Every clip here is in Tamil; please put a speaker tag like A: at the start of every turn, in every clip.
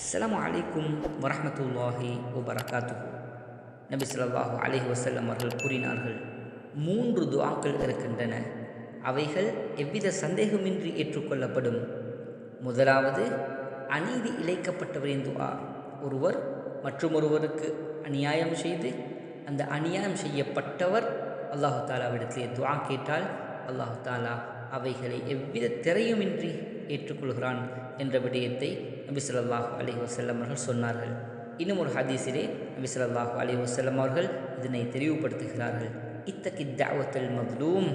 A: அஸ்லாம் அலைக்கும் வரமத்துல்லாஹி வபரகாத்துஹு நபி சொல்லாஹு அலைஹி வசல்லம் அவர்கள் கூறினார்கள் மூன்று துவாக்கள் இருக்கின்றன. அவைகள் எவ்வித சந்தேகமின்றி ஏற்றுக்கொள்ளப்படும். முதலாவது அநீதி இழைக்கப்பட்டவரின் துவா ஒருவர் மற்றொருவருக்கு அநியாயம் செய்து அந்த அநியாயம் செய்யப்பட்டவர் அல்லாஹு தாலாவிடத்திலே துவா கேட்டால் அல்லாஹு தாலா அவைகளை எவ்வித திரையுமின்றி ஏற்றுக்கொள்கிறான் என்ற விடயத்தை நபி ஸல்லல்லாஹு அலைஹி அவர்கள் சொன்னார்கள். இன்னும் ஒரு ஹதீஸிலே நபி ஸல்லல்லாஹு அலைஹி அவர்கள் இதனை தெளிவுபடுத்துகிறார்கள். இத்தகி தஅவத்தல் மதுலூம்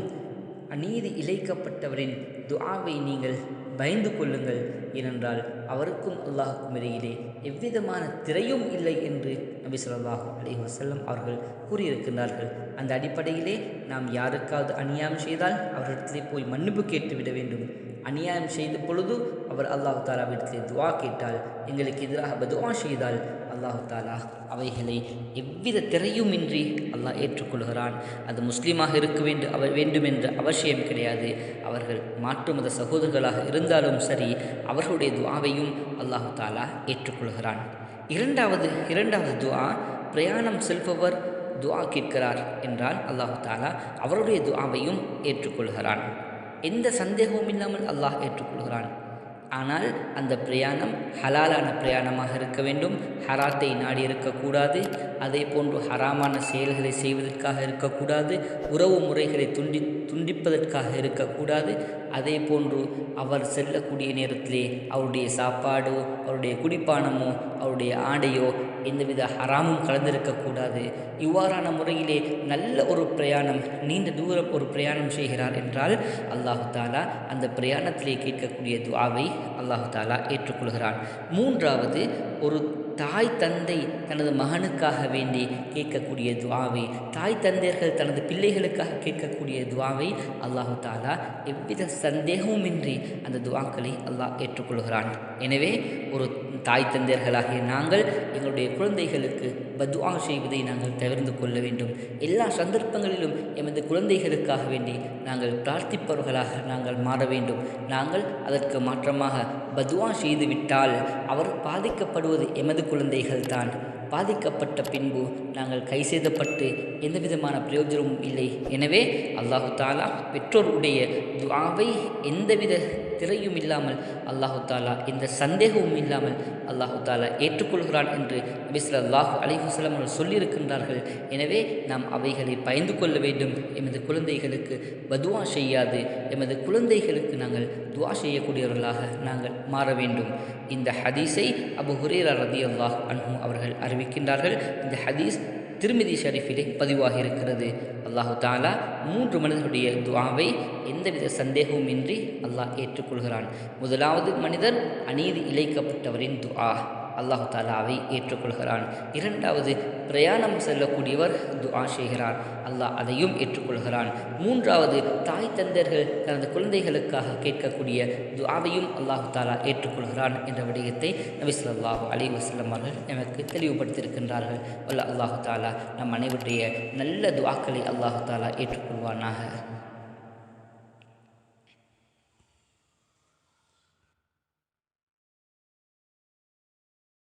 A: அநீதி இழைக்கப்பட்டவரின் துஆவை நீங்கள் பயந்து கொள்ளுங்கள் ஏனென்றால் அவருக்கும் அல்லாஹுக்கும் இடையிலே எவ்விதமான திரையும் இல்லை என்று நபி ஸல்லல்லாஹு அலைஹி வஸல்லம் அவர்கள் கூறியிருக்கின்றார்கள். அந்த அடிப்படையிலே நாம் யாருக்காவது அநியாயம் செய்தால் அவரிடத்திலே போய் மன்னிப்பு கேட்டுவிட வேண்டும். அநியாயம் செய்த பொழுது அவர் அல்லாஹு வீட்டிலே துவா கேட்டால் எங்களுக்கு எதிராக பதுவா செய்தால் அல்லாஹு தாலா அவைகளை எவ்வித திரையுமின்றி அல்லாஹ் ஏற்றுக்கொள்கிறான். அது முஸ்லீமாக இருக்க வேண்டும் அவர் வேண்டும் என்ற அவசியம் கிடையாது. அவர்கள் மாற்று மத சகோதரர்களாக இருந்தாலும் சரி அவர்களுடைய துவாவையும் அல்லாஹு தாலா ஏற்றுக்கொள்கிறான். இரண்டாவது இரண்டாவது துவா பிரயாணம் செல்பவர் துவா கேட்கிறார் என்றால் அல்லாஹு தாலா அவருடைய துவாவையும் ஏற்றுக்கொள்கிறான். எந்த சந்தேகமும் இல்லாமல் அல்லாஹ் ஏற்றுக்கொள்கிறான். ஆனால் அந்த பிரயாணம் ஹலாலான பிரயாணமாக இருக்க வேண்டும். ஹராத்தை நாடி இருக்கக்கூடாது. அதே போன்று ஹராமான செயல்களை செய்வதற்காக இருக்கக்கூடாது. உறவு முறைகளை துண்டி துண்டிப்பதற்காக இருக்கக்கூடாது. அதே போன்று அவர் செல்லக்கூடிய நேரத்திலே அவருடைய சாப்பாடோ அவருடைய குடிப்பானமோ அவருடைய ஆடையோ எந்தவித ஹராமும் கலந்திருக்கக்கூடாது. இவ்வாறான முறையிலே நல்ல ஒரு பிரயாணம் நீண்ட தூரம் ஒரு பிரயாணம் செய்கிறார் என்றால் அல்லாஹு தாலா அந்த பிரயாணத்திலே கேட்கக்கூடிய துவாவை அல்லாஹு தாலா ஏற்றுக்கொள்கிறான். மூன்றாவது ஒரு தாய் தந்தை தனது மகனுக்காக வேண்டி கேட்கக்கூடிய துவாவை தாய் தந்தையர்கள் தனது பிள்ளைகளுக்காக கேட்கக்கூடிய துவாவை அல்லாஹு தாலா எவ்வித சந்தேகமுமின்றி அந்த துவாக்களை அல்லாஹ் ஏற்றுக்கொள்கிறான். எனவே ஒரு தாய் தந்தையர்களாகிய நாங்கள் எங்களுடைய குழந்தைகளுக்கு பத்வா செய்வதை நாங்கள் தவிர்த்து கொள்ள வேண்டும். எல்லா சந்தர்ப்பங்களிலும் எமது குழந்தைகளுக்காக வேண்டி நாங்கள் பிரார்த்திப்பவர்களாக நாங்கள் மாற வேண்டும். நாங்கள் அதற்கு மாற்றமாக பத்வா செய்துவிட்டால் அவர் பாதிக்கப்படுவது எமது குழந்தைகள் தான் பாதிக்கப்பட்ட பின்பு நாங்கள் கை செய்தப்பட்டு எந்த விதமான பிரயோஜனமும் இல்லை. எனவே அல்லாஹு தாலா பெற்றோருடைய துவாவை எந்தவித திரையும் இல்லாமல் அல்லாஹு தாலா எந்த சந்தேகமும் இல்லாமல் அல்லாஹு தாலா ஏற்றுக்கொள்கிறான் என்று நபிஸ்ல அல்லாஹு அலிஹுசலம் சொல்லியிருக்கின்றார்கள். எனவே நாம் அவைகளை பயந்து கொள்ள வேண்டும். எமது குழந்தைகளுக்கு பதுவா செய்யாது. எமது குழந்தைகளுக்கு நாங்கள் துவா செய்யக்கூடியவர்களாக நாங்கள் மாற வேண்டும். இந்த ஹதீஸை அபு ஹுரேரா ரதி அல்லாஹ் அன்ஹு அவர்கள் அறிவிக்கின்றார்கள். இந்த ஹதீஸ் திருமிதி ஷரீஃபிலே பதிவாகி இருக்கிறது அல்லாஹு தாலா மூன்று மனிதர்களுடைய துவாவை எந்தவித சந்தேகமும் இன்றி அல்லாஹ் ஏற்றுக்கொள்கிறான். முதலாவது மனிதர் அநீதி இழைக்கப்பட்டவரின் துஆ. அல்லாஹு தாலாவை ஏற்றுக்கொள்கிறான். இரண்டாவது பிரயாணம் செல்லக்கூடியவர் துஆ செய்கிறார். அல்லாஹ் அதையும் ஏற்றுக்கொள்கிறான். மூன்றாவது தாய் தந்தர்கள் தனது குழந்தைகளுக்காக கேட்கக்கூடிய துஆவையும் அல்லாஹு தாலா ஏற்றுக்கொள்கிறான் என்ற விடயத்தை நபி சொல்லாஹு அலி வஸல்லம் அவர்கள் நமக்கு தெளிவுபடுத்தியிருக்கின்றார்கள். வல்ல அல்லாஹு தாலா நம் அனைவருடைய நல்ல துவாக்களை அல்லாஹு தாலா ஏற்றுக்கொள்வானாக.